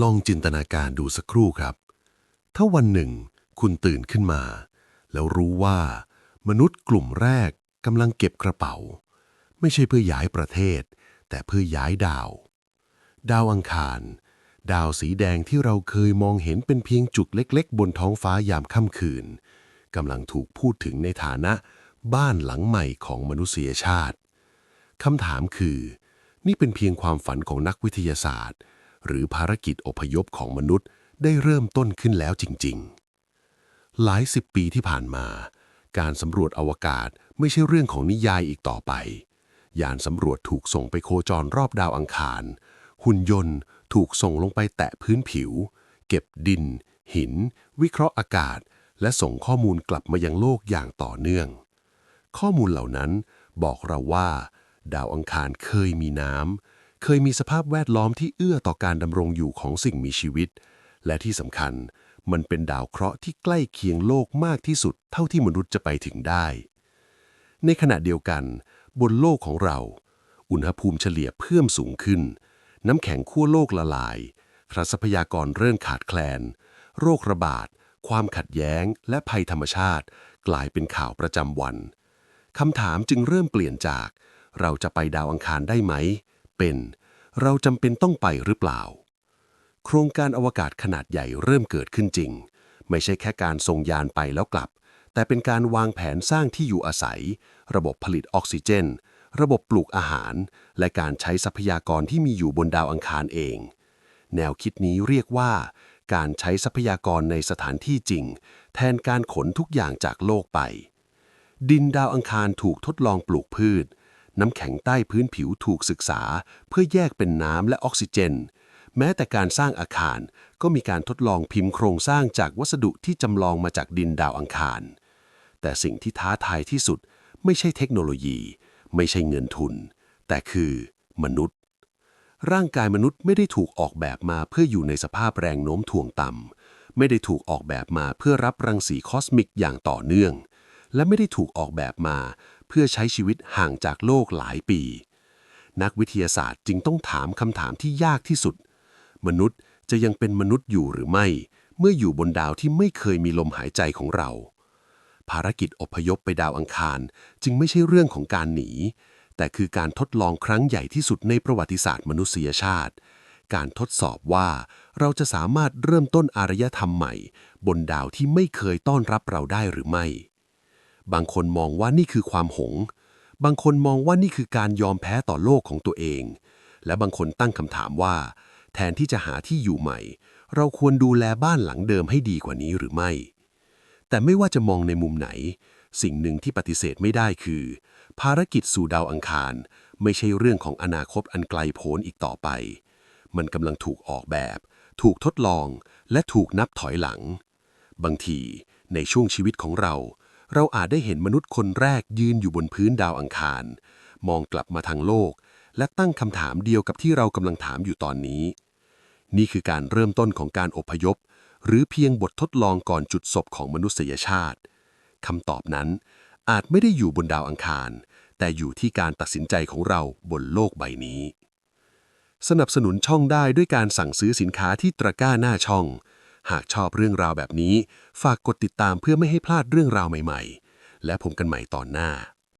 ลองจินตนาการดูสักครู่ครับ ถ้าวันหนึ่งคุณตื่นขึ้นมา แล้วรู้ว่า มนุษย์กลุ่มแรกกำลังเก็บกระเป๋า ไม่ใช่เพื่อย้ายประเทศ แต่เพื่อย้ายดาว ดาวอังคาร ดาวสีแดงที่เราเคยมองเห็นเป็นเพียงจุดเล็ก ๆ บนท้องฟ้ายามค่ำคืนกำลังถูกพูดถึงในฐานะบ้านหลังใหม่ของมนุษยชาติคำถามคือ นี่เป็นเพียงความฝันของนักวิทยาศาสตร์ หรือภารกิจอพยพของมนุษย์ได้เริ่มต้นขึ้นแล้วจริง ๆ หลายสิบปีที่ผ่านมา การสำรวจอวกาศไม่ใช่เรื่องของนิยายอีกต่อไป ยานสำรวจถูกส่งไปโคจรรอบดาวอังคาร หุ่นยนต์ถูกส่งลงไปแตะพื้นผิว เก็บดิน หิน วิเคราะห์อากาศ และส่งข้อมูลกลับมายังโลกอย่างต่อเนื่อง ข้อมูลเหล่านั้นบอกเราว่า ดาวอังคารเคยมีน้ำ เคยมีสภาพแวดล้อมที่เอื้อต่อการดำรงอยู่ของสิ่งมีชีวิต และที่สำคัญมันเป็นดาวเคราะห์ที่ใกล้เคียงโลกมากที่สุดเท่าที่มนุษย์จะไปถึงได้ ในขณะเดียวกัน บนโลกของเรา อุณหภูมิเฉลี่ยเพิ่มสูงขึ้น น้ำแข็งขั้วโลกละลายทรัพยากรเริ่มขาดแคลน โรคระบาด ความขัดแย้ง และภัยธรรมชาติ กลายเป็นข่าวประจำวันคำถามจึงเริ่มเปลี่ยนจาก เราจะไปดาวอังคารได้ไหม เป็น เราจำเป็นต้องไปหรือเปล่า โครงการอวกาศขนาดใหญ่เริ่มเกิดขึ้นจริง ไม่ใช่แค่การส่งยานไปแล้วกลับ แต่เป็นการวางแผนสร้างที่อยู่อาศัย ระบบผลิตออกซิเจน ระบบปลูกอาหาร และการใช้ทรัพยากรที่มีอยู่บนดาวอังคารเอง แนวคิดนี้เรียกว่าการใช้ทรัพยากรในสถานที่จริง แทนการขนทุกอย่างจากโลกไป ดินดาวอังคารถูกทดลองปลูกพืช น้ำแข็งใต้พื้นผิวถูกศึกษา เพื่อแยกเป็นน้ำและออกซิเจน แม้แต่การสร้างอาคารก็มีการทดลองพิมพ์โครงสร้างจากวัสดุที่จำลองมาจากดินดาวอังคาร แต่สิ่งที่ท้าทายที่สุดไม่ใช่เทคโนโลยี ไม่ใช่เงินทุน แต่คือมนุษย์ ร่างกายมนุษย์ไม่ได้ถูกออกแบบมาเพื่ออยู่ในสภาพแรงโน้มถ่วงต่ำไม่ได้ถูกออกแบบมาเพื่อรับรังสีคอสมิกอย่างต่อเนื่อง และไม่ได้ถูกออกแบบมา เพื่อใช้ชีวิตห่างจากโลกหลายปี นักวิทยาศาสตร์จึงต้องถามคำถามที่ยากที่สุด มนุษย์จะยังเป็นมนุษย์อยู่หรือไม่ เมื่ออยู่บนดาวที่ไม่เคยมีลมหายใจของเรา ภารกิจอพยพไปดาวอังคารจึงไม่ใช่เรื่องของการหนี แต่คือการทดลองครั้งใหญ่ที่สุดในประวัติศาสตร์มนุษยชาติ การทดสอบว่าเราจะสามารถเริ่มต้นอารยธรรมใหม่ บนดาวที่ไม่เคยต้อนรับเราได้หรือไม่ บางคนมองว่านี่คือความหง บางคนมองว่านี่คือการยอมแพ้ต่อโลกของตัวเอง และบางคนตั้งคำถามว่า แทนที่จะหาที่อยู่ใหม่ เราควรดูแลบ้านหลังเดิมให้ดีกว่านี้หรือไม่ แต่ไม่ว่าจะมองในมุมไหน สิ่งหนึ่งที่ปฏิเสธไม่ได้คือ ภารกิจสู่ดาวอังคาร ไม่ใช่เรื่องของอนาคตอันไกลโพ้นอีกต่อไป มันกำลังถูกออกแบบ ถูกทดลอง และถูกนับถอยหลัง บางทีในช่วงชีวิตของเรา เราอาจได้เห็นมนุษย์คนแรกยืนอยู่บนพื้นดาวอังคาร มองกลับมาทางโลก และตั้งคำถามเดียวกับที่เรากำลังถามอยู่ตอนนี้ นี่คือการเริ่มต้นของการอพยพ หรือเพียงบททดลองก่อนจุดศพของมนุษยชาติคำตอบนั้นอาจไม่ได้อยู่บนดาวอังคาร แต่อยู่ที่การตัดสินใจของเราบนโลกใบนี้ สนับสนุนช่องได้ด้วยการสั่งซื้อสินค้าที่ตะกร้าหน้าช่อง หากชอบเรื่องราวแบบนี้ ฝากกดติดตามเพื่อไม่ให้พลาดเรื่องราวใหม่ ๆ และผมกันใหม่ตอนหน้า